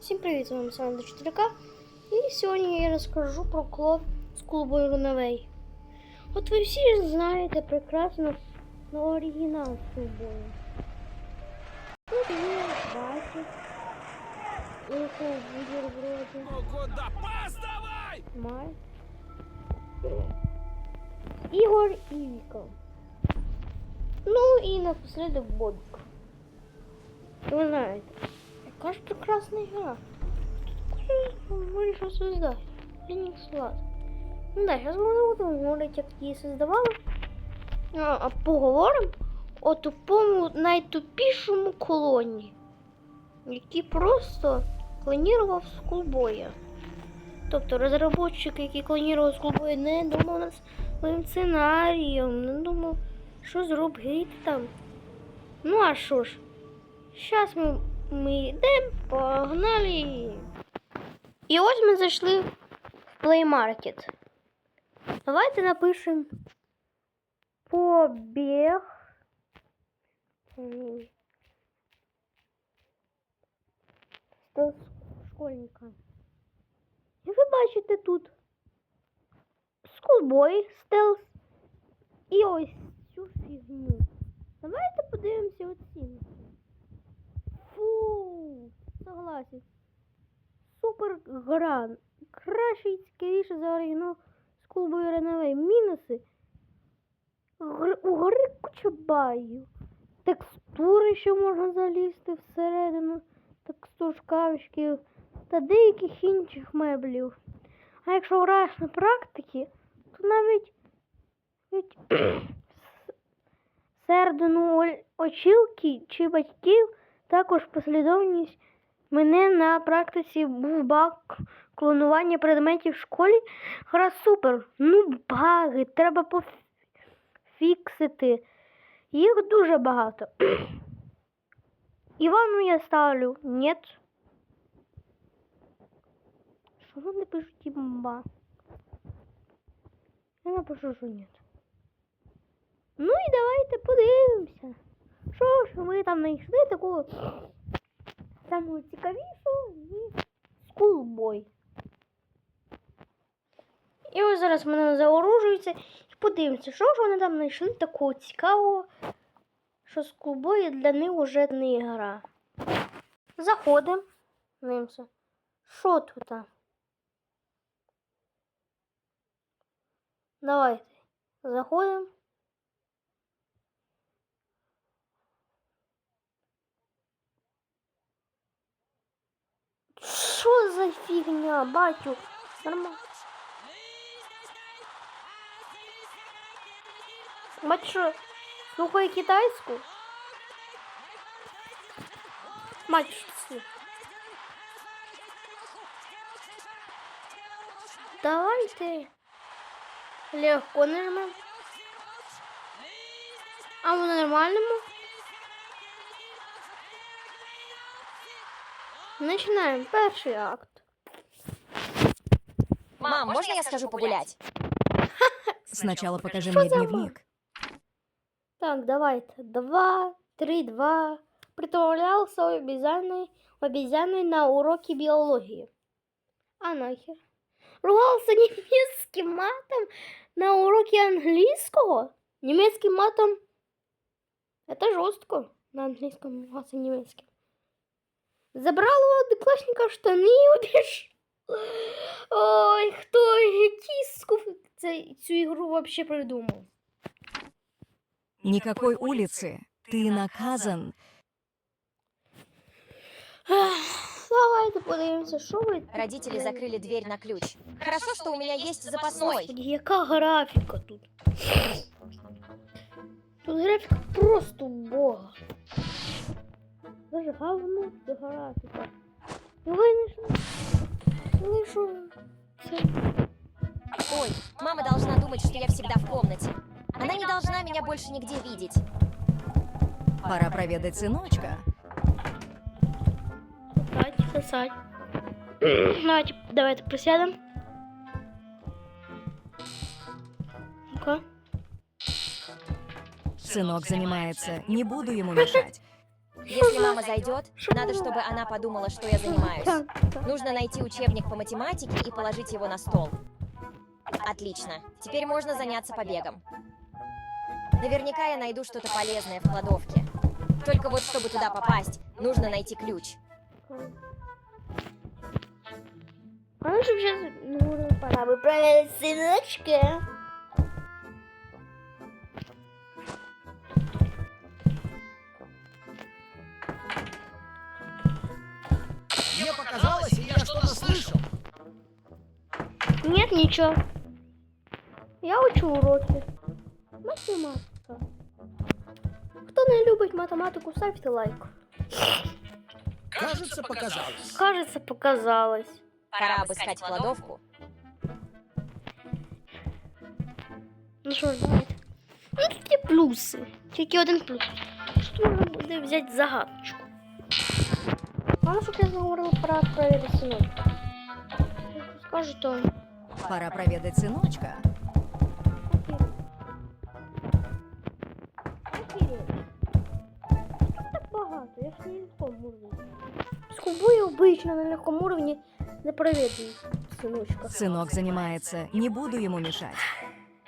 Всім привіт, з вами Саня 4К. І сьогодні я розкажу про клуб з клубу Рунавей. От ви всі ж знаєте прекрасно на оригінал з клубою. Тут є бачить. І це вибір вроді. Ну куда? Пас давай! Май. Ігор і Віка. Ну і напоследок Бобік. Ви знаєте, яка ж прекрасна гра. Хто вирішив создати? Фенікс Влад. Ну да, зараз ми не будемо говорити, як її создавали. А, поговоримо о тупому, найтупішому колоні, який просто клонірував скулбоя. Тобто розробник, який клонував скулбоя, не думав над своїм сценарієм, не думав, що зробити там. Ну а що ж, зараз ми, ми йдемо, погнали. І ось ми зайшли в Play Market. Давайте напишемо побіг. Школьника. І ви бачите тут скулбой стелс і ось цю фігню. Давайте подивимося оцінки. Согласен. Супер гра. Краще і цікавіше за оригінал Schoolboy Runaway. Мінуси. Гр... У гри куча багів. Текстури, що можна залізти всередину, текстур шкафчиків та деяких інших меблів. А якщо граєш на практиці, то навіть, навіть середину очілки чи батьків також послідовність мене на практиці був баг клонування предметів в школі. Гра супер. Ну, баги, треба пофіксити. Їх дуже багато. Івану я ставлю нет. Що вони пишуть імба? Я напишу, що нет. Ну і давайте подивимося. Що ж ви там знайшли такого самого цікавішого і скулбой. І ось зараз мене заоружуються і подивимося, що ж вони там знайшли такого цікавого, що скулбой для них уже не гра. Заходимо. Дивимося. Що тут? Давайте. Заходимо. Що за фігня, батю? Нормально. Бать що, слухає китайську? Мать, що це? Давайте. Легко нажмем. А мы нормальному? Начинаем перший акт. Мам, можно я схожу погулять? Сначала покажи мне дневник. Так, давайте. Два, три, два. Притворялся обезьяной, обезьяной на уроке биологии. А нахер? Ругался немецким матом на уроке английского? Немецким матом? Это жестко. На английском ругаться немецким. Забрал у одноклассника штаны и убежал. Ой, хто який скуф це, цю ігру вообще придумав? Никакой улицы. Ты наказан. Ах, Давайте подивимося, що ви. Родители закрыли дверь на ключ. Хорошо, что у меня есть запасной. Господи, яка графіка тут. Тут графіка просто бога. Даже говно це графіка. Ну ви не що? Ви що? Це... Ой, мама должна думать, что я всегда в комнате. Она не должна меня больше нигде видеть. Пора проведать сыночка. Сосать, сосать. Давайте, давайте присядемо. Ну-ка. Сынок занимается. Не буду ему мешать. Если мама зайдет, надо, чтобы она подумала, что я занимаюсь. Нужно найти учебник по математике и положить его на стол. Отлично. Теперь можно заняться побегом. Наверняка я найду что-то полезное в кладовке. Только вот чтобы туда попасть, нужно найти ключ. А ну же вже ну, пора виправляти синочки. Мне показалось, или я что-то слышал. Нет, ничего. Я учу уроки. Математика. Хто не любить математику, ставте лайк. Кажется, показалось. Кажется, показалось. Пора обыскать кладовку. Ну що ж, давайте. Ну, тут є плюси. Тільки один плюс. Що можна буде взяти загадочку. то Пора проведать сыночка. окей. Окей. Тут так багато, я ж не легко можу. З кубою обично на легкому уровні не проведую синочка. Сынок занимается, не буду ему мешать.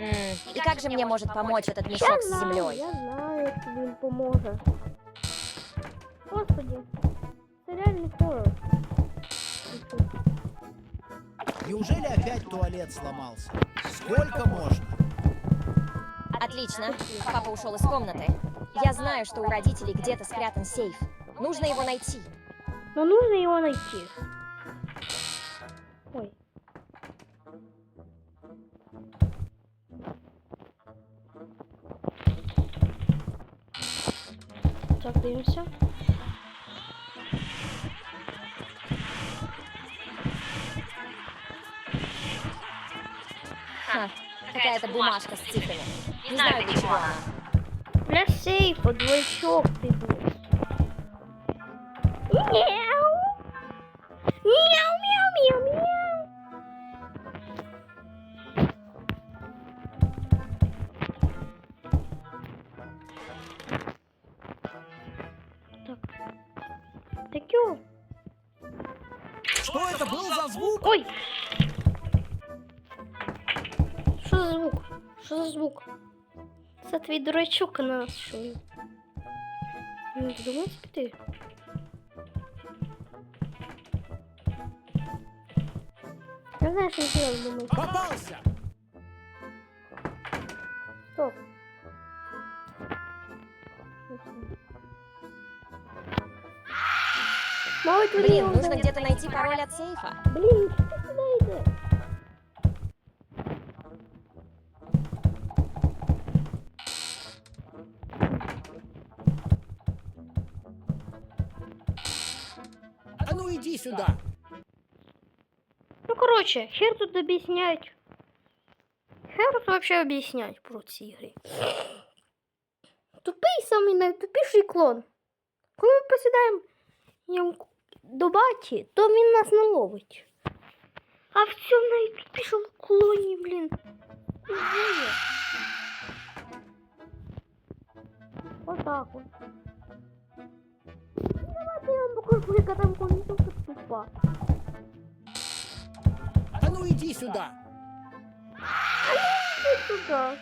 М, И как же мне может помочь этот Я мешок с знаю, землей? я знаю, як тобі він поможе. Господи, хорор. Неужели опять туалет сломался? Сколько можно? Отлично. Папа ушел из комнаты. Я знаю, что у родителей где-то спрятан сейф. Нужно его найти. Но нужно его найти. Ой. Так, дивимося. Ха, какая-то бумажка с цифрами. Не знаю, для чего она. Для сейфа двойчок ты будешь. Мяу. Мяу, мяу, мяу, мяу. Так. Так ё. Что это был за звук? Ой! Що за звук? Це твій дурачок нашої. Ну, думаєш піти? Я знаю, що я думаю. Попался! Стоп. Мабуть, вони Блин, його нужно знають. где-то найти пароль от сейфа. Блін, ну иди сюда! Ну, короче, хер тут объяснять. Хер тут вообще объяснять про ці ігри. Тупий самий найтупіший клон. Коли ми посідаємо йому до баті, то він нас не ловить. А в цьому найтупішому клоні, блін. Ідея. Отак от. Ну, Давайте я вам покажу, яка там концовка тупа. А ну иди сюда! Иди сюда.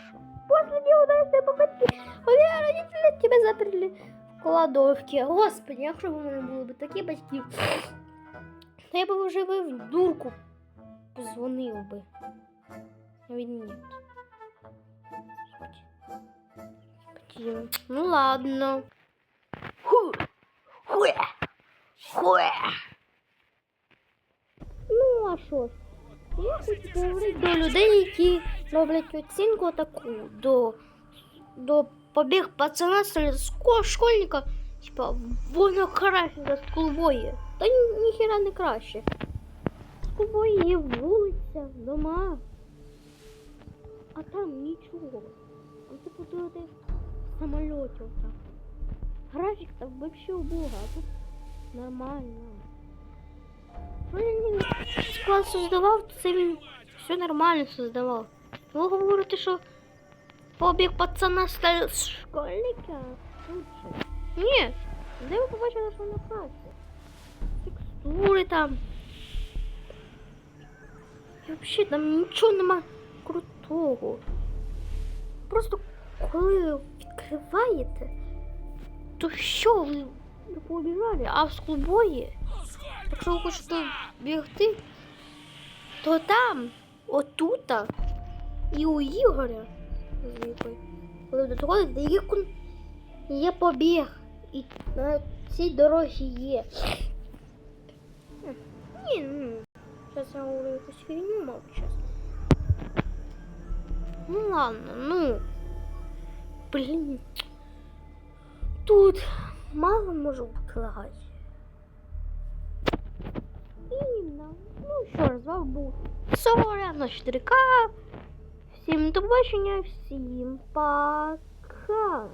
После неудачной попытки мои родители тебя заперли в кладовке. Господи, якщо б у мене були б такі батьки, то я б вже би в дурку позвонив би. А він ні. Господи. Ну ладно. Ху. Хуе. Хуе. Ну, а що? Я хочу поговорити до людей, які роблять оцінку таку до, до побіг пацана сільського школьника. Типа, воно краще за скулбої. Та ні, ніхіра не краще. Скулбої є вулиця, дома. А там нічого. А ти подивити в самольоті отак. Графік там вообще убога, а тут нормально. Ну, склад создавав, то це він все нормально создавав. Ви говорите, що побіг пацана став з школьника? Ні, Де ви побачили, що вона праця? Текстури там. І взагалі там нічого нема крутого. Просто коли ви то що ви не а в склубої, якщо ви хочете бігти, то там, отута, і у Ігоря з Вікою, коли ви доходите, є, кон- є побіг. І на цій дорозі є. Ні, ну, зараз я говорю якусь фігню, мабуть, зараз. Ну ладно, ну. Блін. Тут мало можу лагать. І, ну, що ж, з вами був Соря на 4К. Всім до побачення, всім пока.